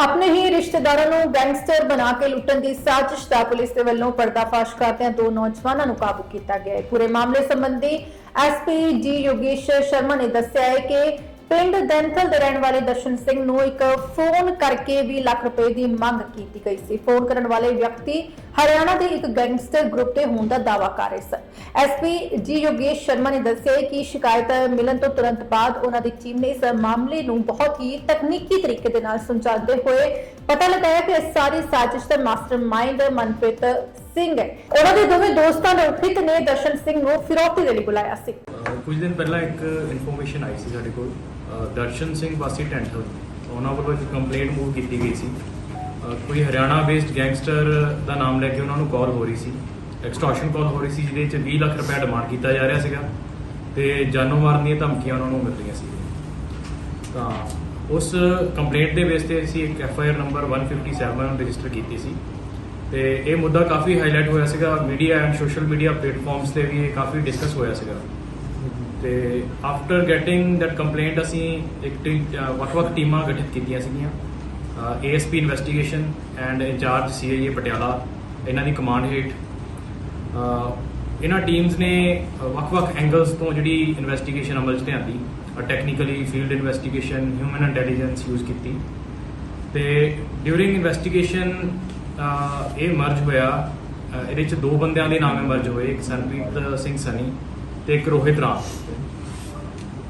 ਆਪਣੇ ਹੀ ਰਿਸ਼ਤੇਦਾਰਾਂ ਨੂੰ ਗੈਂਗਸਟਰ ਬਣਾ ਕੇ ਲੁੱਟਣ ਦੀ ਸਾਜ਼ਿਸ਼ ਦਾ ਪੁਲਿਸ ਦੇ ਵੱਲੋਂ ਪਰਦਾਫਾਸ਼ ਕਰਦਿਆਂ ਦੋ ਨੌਜਵਾਨਾਂ ਨੂੰ ਕਾਬੂ ਕੀਤਾ ਗਿਆ ਹੈ। ਪੂਰੇ ਮਾਮਲੇ ਸੰਬੰਧੀ ਐਸਪੀ ਜੀ ਯੋਗੇਸ਼ ਸ਼ਰਮਾ ਨੇ ਦੱਸਿਆ ਹੈ ਕਿ ਪਿੰਡ ਦੰਥਲ ਦੇ ਰਹਿਣ ਵਾਲੇ ਦਰਸ਼ਨ ਸਿੰਘ ਨੂੰ ਇੱਕ ਫੋਨ ਕਰਕੇ 20 ਲੱਖ ਰੁਪਏ ਦੀ ਮੰਗ ਕੀਤੀ ਗਈ ਸੀ। ਫੋਨ ਕਰਨ ਵਾਲੇ ਵਿਅਕਤੀ ਹਰਿਆਣਾ ਦੇ ਇੱਕ ਗੈਂਗਸਟਰ ਗਰੁੱਪ ਦੇ ਹੋਣ ਦਾ ਦਾਅਵਾ ਕਰ ਰਹੇ ਸਨ। ਐਸਪੀ ਜੀ ਯੋਗੇਸ਼ ਸ਼ਰਮਾ ਨੇ ਦੱਸਿਆ ਕਿ ਸ਼ਿਕਾਇਤ ਮਿਲਣ ਤੋਂ ਤੁਰੰਤ ਬਾਅਦ ਉਹਨਾਂ ਦੀ ਟੀਮ ਨੇ ਇਸ ਮਾਮਲੇ ਨੂੰ ਬਹੁਤ ਹੀ ਤਕਨੀਕੀ ਤਰੀਕੇ ਦੇ ਨਾਲ ਸੁਲਝਾਉਂਦੇ ਹੋਏ ਪਤਾ ਲਗਾਇਆ ਕਿ ਇਸ ਸਾਰੀ ਸਾਜ਼ਿਸ਼ ਦਾ ਮਾਸਟਰਮਾਈਂਡ ਮਨਪ੍ਰੀਤ ਸਿੰਘ ਹੈ। ਉਹਨਾਂ ਦੇ ਦੋਵੇਂ ਦੋਸਤਾਂ ਨੇ ਹਿੱਤ ਨੇ ਦਰਸ਼ਨ ਸਿੰਘ ਨੂੰ ਫਿਰੌਤੀ ਦੇ ਲਈ ਬੁਲਾਇਆ ਸੀ। ਕੁਝ ਦਿਨ ਪਹਿਲਾਂ ਇੱਕ ਇਨਫੋਰਮੇਸ਼ਨ ਆਈ ਸੀ ਸਾਡੇ ਕੋਲ। ਦਰਸ਼ਨ ਸਿੰਘ ਵਾਸੀ ਟੈਂਟਲ ਉਹਨਾਂ ਵੱਲੋਂ ਇੱਕ ਕੰਪਲੇਂਟ ਮੂਵ ਕੀਤੀ ਗਈ ਸੀ। ਕੋਈ ਹਰਿਆਣਾ ਬੇਸਡ ਗੈਂਗਸਟਰ ਦਾ ਨਾਮ ਲੈ ਕੇ ਉਹਨਾਂ ਨੂੰ ਕਾਲ ਹੋ ਰਹੀ ਸੀ। ਐਕਸਟੋਰਸ਼ਨ ਕਾਲ ਹੋ ਰਹੀ ਸੀ, ਜਿਹਦੇ ਚ 20 ਲੱਖ ਰੁਪਏ ਡਿਮਾਂਡ ਕੀਤਾ ਜਾ ਰਿਹਾ ਸੀਗਾ। ਤੇ ਜਾਨੋਂ ਮਾਰਨ ਦੀਆਂ ਧਮਕੀਆਂ ਉਹਨਾਂ ਨੂੰ ਮਿਲ ਰਹੀਆਂ ਸੀ। ਤਾਂ ਉਸ ਕੰਪਲੇਂਟ ਦੇ ਬੇਸ ਤੇ ਅਸੀਂ ਇੱਕ F I R number 157 register ਕੀਤੀ ਸੀ। ਤੇ ਇਹ ਮੁੱਦਾ ਕਾਫੀ ਹਾਈਲਾਈਟ ਹੋਇਆ ਸੀਗਾ media and social media platforms ਤੇ ਵੀ ਇਹ ਕਾਫੀ ਡਿਸਕਸ ਹੋਇਆ ਸੀਗਾ। ਤੇ ਆਫਟਰ ਗੈਟਿੰਗ ਦੈਟ ਕੰਪਲੇਂਟ ਅਸੀਂ ਇੱਕ ਵੱਖ-ਵੱਖ ਟੀਮਾਂ ਗਠਿਤ ਕੀਤੀਆਂ ਸੀਗੀਆਂ। ASP investigation and incharge CIA Patiala, ਇਹਨਾਂ ਦੀ ਕਮਾਂਡ ਹੇਠ ਇਹਨਾਂ ਟੀਮਸ ਨੇ ਵੱਖ-ਵੱਖ ਐਂਗਲਸ ਤੋਂ ਜਿਹੜੀ ਇਨਵੈਸਟੀਗੇਸ਼ਨ ਅਮਲ 'ਚ ਲਿਆਂਦੀ technically field investigation human intelligence use ਕੀਤੀ। ਤੇ ਡਿਊਰਿੰਗ ਇਨਵੈਸਟੀਗੇਸ਼ਨ ਇਹ ਮਰਜ ਹੋਇਆ ਇਹਦੇ ਚ ਦੋ ਬੰਦਿਆਂ ਦੇ ਨਾਮ ਮਰਜ ਹੋਏ, ਇੱਕ ਸੰਪ੍ਰੀਤ ਸਿੰਘ ਸਨੀ ਤੇ ਇੱਕ ਰੋਹਿਤ ਰਾਮ।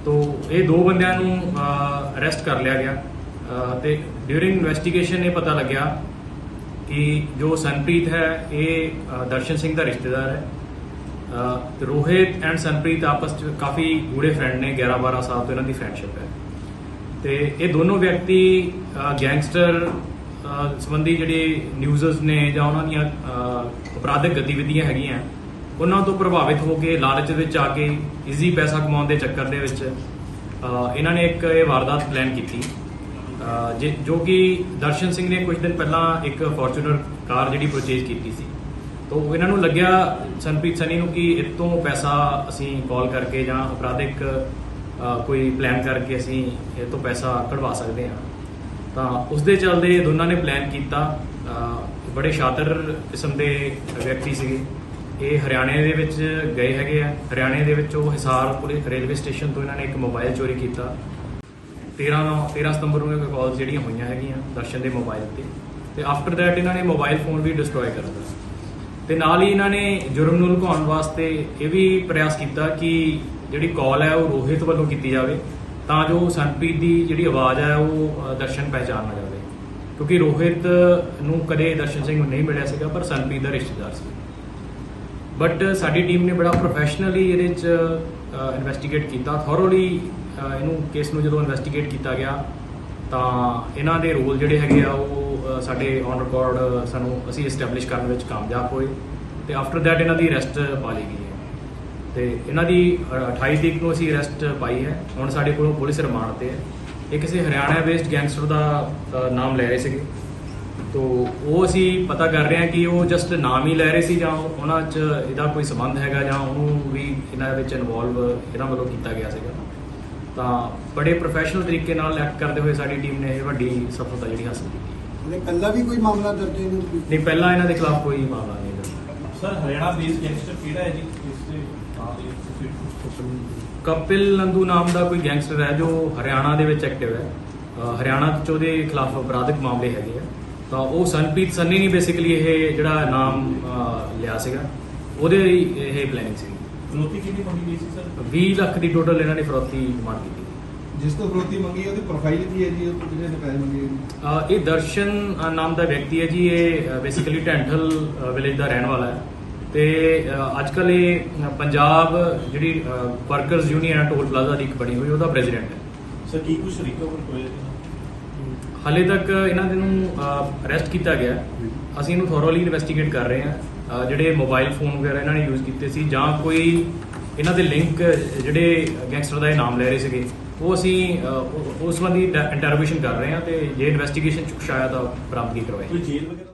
ਤੋ ਇਹ ਦੋ ਬੰਦਿਆਂ ਨੂੰ ਅਰੈਸਟ ਕਰ ਲਿਆ ਗਿਆ। ਅਹ ਤੇ ਡਿਊਰਿੰਗ ਇਨਵੈਸਟੀਗੇਸ਼ਨ ਇਹ ਪਤਾ ਲੱਗਿਆ ਕਿ ਜੋ ਸੰਪ੍ਰੀਤ ਹੈ, ਇਹ ਦਰਸ਼ਨ ਸਿੰਘ ਦਾ ਰਿਸ਼ਤੇਦਾਰ ਹੈ। ਤੇ ਰੋਹਿਤ ਐਂਡ ਸੰਪ੍ਰੀਤ ਆਪਸ ਚ ਕਾਫੀ ਗੂੜੇ ਫਰੈਂਡ ਨੇ 11 12 ਸਾਲ ਤੋਂ ਇਹਨਾਂ ਦੀ ਫਰੈਂਡਸ਼ਿਪ ਹੈ। ਤੇ ਇਹ ਦੋਨੋਂ ਵਿਅਕਤੀ ਗੈਂਗਸਟਰ ਸੰਬੰਧੀ ਜਿਹੜੇ ਨਿਊਜ਼ਸ ਨੇ ਜਾਂ ਉਹਨਾਂ ਦੀਆਂ ਅਪਰਾਧਿਕ ਗਤੀਵਿਧੀਆਂ ਹੈਗੀਆਂ, ਉਹਨਾਂ ਤੋਂ ਪ੍ਰਭਾਵਿਤ ਹੋ ਕੇ ਲਾਲਚ ਵਿੱਚ ਆ ਕੇ ਈਜ਼ੀ ਪੈਸਾ ਕਮਾਉਣ ਦੇ ਚੱਕਰ ਦੇ ਵਿੱਚ ਇਹਨਾਂ ਨੇ ਇੱਕ ਇਹ ਵਾਰਦਾਤ ਪਲਾਨ ਕੀਤੀ। ਜੇ- ਜੋ ਕਿ ਦਰਸ਼ਨ ਸਿੰਘ ਨੇ ਕੁਝ ਦਿਨ ਪਹਿਲਾਂ ਇੱਕ ਫੋਰਚੂਨਰ ਕਾਰ ਜਿਹੜੀ ਪਰਚੇਜ਼ ਕੀਤੀ ਸੀ। ਤੋ ਇਹਨਾਂ ਨੂੰ ਲੱਗਿਆ ਸੰਪ੍ਰੀਤ ਸਨੀ ਨੂੰ ਕਿ ਇਹ ਤੋਂ ਪੈਸਾ ਅਸੀਂ ਕਾਲ ਕਰਕੇ ਜਾਂ ਅਪਰਾਧਿਕ ਕੋਈ ਪਲਾਨ ਕਰਕੇ ਅਸੀਂ ਇਹ ਤੋਂ ਪੈਸਾ ਕਢਵਾ ਸਕਦੇ ਹਾਂ। ਤਾਂ ਉਸ ਦੇ ਚੱਲਦੇ ਦੋਨਾਂ ਨੇ ਪਲਾਨ ਕੀਤਾ। ਬੜੇ ਸ਼ਾਤਰ ਕਿਸਮ ਦੇ ਵਿਅਕਤੀ ਸੀਗੇ। ਇਹ ਹਰਿਆਣੇ ਦੇ ਵਿੱਚ ਗਏ ਹੈਗੇ ਆ। ਹਰਿਆਣੇ ਦੇ ਵਿੱਚ ਉਹ ਹਿਸਾਰ ਪੁਲਿਸ ਰੇਲਵੇ ਸਟੇਸ਼ਨ ਤੋਂ ਇਹਨਾਂ ਨੇ ਇੱਕ ਮੋਬਾਈਲ ਚੋਰੀ ਕੀਤਾ। 13 ਨੂੰ 13 ਸਤੰਬਰ ਨੂੰ ਇਹ ਕਾਲਸ ਜਿਹੜੀਆਂ ਹੋਈਆਂ ਹੈਗੀਆਂ ਦਰਸ਼ਨ ਦੇ ਮੋਬਾਈਲ ਤੇ। ਤੇ ਆਫਟਰ ਦੈਟ ਇਹਨਾਂ ਨੇ ਮੋਬਾਈਲ ਫੋਨ ਵੀ ਡਿਸਟਰੋਏ ਕਰ ਦਿੱਤਾ। ਤੇ ਨਾਲ ਹੀ ਇਹਨਾਂ ਨੇ ਜੁਰਮ ਨੂੰ ਲੁਕਾਉਣ ਵਾਸਤੇ ਇਹ ਵੀ ਪ੍ਰਯਾਸ ਕੀਤਾ ਕਿ ਜਿਹੜੀ ਕਾਲ ਹੈ ਉਹ ਰੋਹਿਤ ਵੱਲੋਂ ਕੀਤੀ ਜਾਵੇ। ਤਾਂ ਜੋ ਸੰਪ੍ਰੀਤ ਦੀ ਜਿਹੜੀ ਆਵਾਜ਼ ਹੈ ਉਹ ਦਰਸ਼ਨ ਪਹਿਚਾਨ ਨਾ ਜਾਵੇ। ਕਿਉਂਕਿ ਰੋਹਿਤ ਨੂੰ ਕਦੇ ਦਰਸ਼ਨ ਸਿੰਘ ਨੂੰ ਨਹੀਂ ਮਿਲਿਆ ਸੀਗਾ, ਪਰ ਸੰਪ੍ਰੀਤ ਦਾ ਰਿਸ਼ਤੇਦਾਰ ਸੀ। ਬਟ ਸਾਡੀ ਟੀਮ ਨੇ ਬੜਾ ਪ੍ਰੋਫੈਸ਼ਨਲੀ ਇਹਦੇ ਚ ਇਨਵੈਸਟੀਗੇਟ ਕੀਤਾ। ਥੋਰੋਲੀ ਇਹਨੂੰ ਕੇਸ ਨੂੰ ਜਦੋਂ ਇਨਵੈਸਟੀਗੇਟ ਕੀਤਾ ਗਿਆ, ਤਾਂ ਇਹਨਾਂ ਦੇ ਰੋਲ ਜਿਹੜੇ ਹੈਗੇ ਆ, ਉਹ ਸਾਡੇ ਔਨ ਰਿਕਾਰਡ ਸਾਨੂੰ ਅਸੀਂ ਐਸਟੈਬਲਿਸ਼ ਕਰਨ ਵਿੱਚ ਕਾਮਯਾਬ ਹੋਏ। ਤੇ ਆਫਟਰ ਦੈਟ ਇਹਨਾਂ ਦੀ ਅਰੈਸਟ ਪਾ ਲਈ ਗਈ ਹੈ। ਤੇ ਇਹਨਾਂ ਦੀ ਅ, 28 ਤਰੀਕ ਨੂੰ ਅਸੀਂ ਅਰੈਸਟ ਪਾਈ ਹੈ। ਹੁਣ ਸਾਡੇ ਕੋਲੋਂ ਪੁਲਿਸ ਰਿਮਾਂਡ ਤੇ ਹੈ। ਇਹ ਕਿਸੇ ਹਰਿਆਣਾ ਬੇਸਡ ਗੈਂਗਸਟਰ ਦਾ ਨਾਮ ਲੈ ਰਹੇ ਸੀਗੇ। ਤੋ ਉਹ ਅਸੀਂ ਪਤਾ ਕਰ ਰਹੇ ਹਾਂ ਕਿ ਉਹ ਜਸਟ ਨਾਮ ਹੀ ਲੈ ਰਹੇ ਸੀ ਜਾਂ ਉਹਨਾਂ 'ਚ ਇਹਦਾ ਕੋਈ ਸੰਬੰਧ ਹੈਗਾ ਜਾਂ ਉਹਨੂੰ ਵੀ ਇਹਨਾਂ ਵਿੱਚ ਇਨਵੋਲਵ ਇਹਨਾਂ ਵੱਲੋਂ ਕੀਤਾ ਗਿਆ ਸੀਗਾ। ਤਾਂ ਬੜੇ ਪ੍ਰੋਫੈਸ਼ਨਲ ਤਰੀਕੇ ਨਾਲ ਐਕਟ ਕਰਦੇ ਹੋਏ ਸਾਡੀ ਟੀਮ ਨੇ ਇਹ ਵੱਡੀ ਸਫਲਤਾ ਜਿਹੜੀ ਹਾਸਲ ਕੀਤੀ। ਉਹਨੇ ਕੱਲਾ ਵੀ ਕੋਈ ਮਾਮਲਾ ਦਰਜ ਨਹੀਂ ਪਹਿਲਾਂ ਇਹਨਾਂ ਦੇ ਖਿਲਾਫ ਕੋਈ ਮਾਮਲਾ ਨਹੀਂ ਦਰਜ ਸਰ ਹਰਿਆਣਾ ਬੇਸ ਗੈਂਗਸਟਰ ਕਿਹੜਾ ਹੈ ਜੀ? ਨਾਂ ਕਪਿਲ ਨੰਦੂ ਨਾਮ ਦਾ ਕੋਈ ਗੈਂਗਸਟਰ ਹੈ ਜੋ ਹਰਿਆਣਾ ਦੇ ਵਿੱਚ ਐਕਟਿਵ ਹੈ। ਹਰਿਆਣਾ 'ਚ ਉਹਦੇ ਖਿਲਾਫ ਅਪਰਾਧਿਕ ਮਾਮਲੇ ਹੈਗੇ ਆ। ਤਾਂ ਉਹ ਸੰਪ੍ਰੀਤ ਸੰਨੀ ਨੇ ਬੇਸਿਕਲੀ ਇਹ ਜਿਹੜਾ ਨਾਮ ਲਿਆ ਸੀਗਾ। ਉਹਦੇ ਲਈ ਇਹ ਪਲੈਨਿੰਗ ਸੀ। ਫਰੋਤੀ ਕਿੰਨੀ ਮੰਗੀ ਗਈ ਸੀ ਸਰ? 20 ਲੱਖ ਦੀ ਟੋਟਲ ਇਹਨਾਂ ਨੇ ਫਰੋਤੀ ਡਿਮਾਂਡ ਕੀਤੀ। ਜਿਸ ਤੋਂ ਫਰੋਤੀ ਮੰਗੀ ਉਹਦੀ ਪ੍ਰੋਫਾਈਲ ਕੀ ਹੈ ਜੀ? ਉਹ ਕਿੰਨੇ ਨੇ ਪੈਸੇ ਮੰਗੇ ਇਹ ਦਰਸ਼ਨ ਨਾਮ ਦਾ ਵਿਅਕਤੀ ਹੈ ਜੀ। ਇਹ ਬੇਸਿਕਲੀ ਢੈਂਠਲ ਵਿਲੇਜ ਦਾ ਰਹਿਣ ਵਾਲਾ ਹੈ। ਤੇ ਅੱਜ ਕੱਲ ਇਹ ਪੰਜਾਬ ਜਿਹੜੀ ਵਰਕਰਸ ਯੂਨੀਅਨ ਹੈ ਟੋਲ ਪਲਾਜ਼ਾ ਦੀ ਇੱਕ ਬਣੀ ਹੋਈ ਉਹਦਾ ਪ੍ਰੈਜ਼ੀਡੈਂਟ ਹੈ। ਸਰ ਕੀ ਕੁਝ ਰਿਕਵਰ ਹੋਇਆ ਹਾਲੇ ਤੱਕ ਇਹਨਾਂ ਦੇ ਨੂੰ ਅਰੈਸਟ ਕੀਤਾ ਗਿਆ। ਅਸੀਂ ਇਹਨੂੰ ਥੋਰੋਲੀ ਇਨਵੈਸਟੀਗੇਟ ਕਰ ਰਹੇ ਹਾਂ। ਜਿਹੜੇ ਮੋਬਾਈਲ ਫੋਨ ਵਗੈਰਾ ਇਹਨਾਂ ਨੇ ਯੂਜ਼ ਕੀਤੇ ਸੀ ਜਾਂ ਕੋਈ ਇਹਨਾਂ ਦੇ ਲਿੰਕ ਜਿਹੜੇ ਗੈਂਗਸਟਰ ਦਾ ਇਹ ਨਾਮ ਲੈ ਰਹੇ ਸੀਗੇ ਉਹ ਅਸੀਂ ਉਸ ਸੰਬੰਧੀ ਇੰਟਰੋਗੇਸ਼ਨ ਕਰ ਰਹੇ ਹਾਂ ਤੇ ਜੇ ਇਨਵੈਸਟੀਗੇਸ਼ਨ ਚ ਕੁਛ ਆਇਆ ਤਾਂ ਬਰਾਮਦਗੀ ਕਰਵਾਈ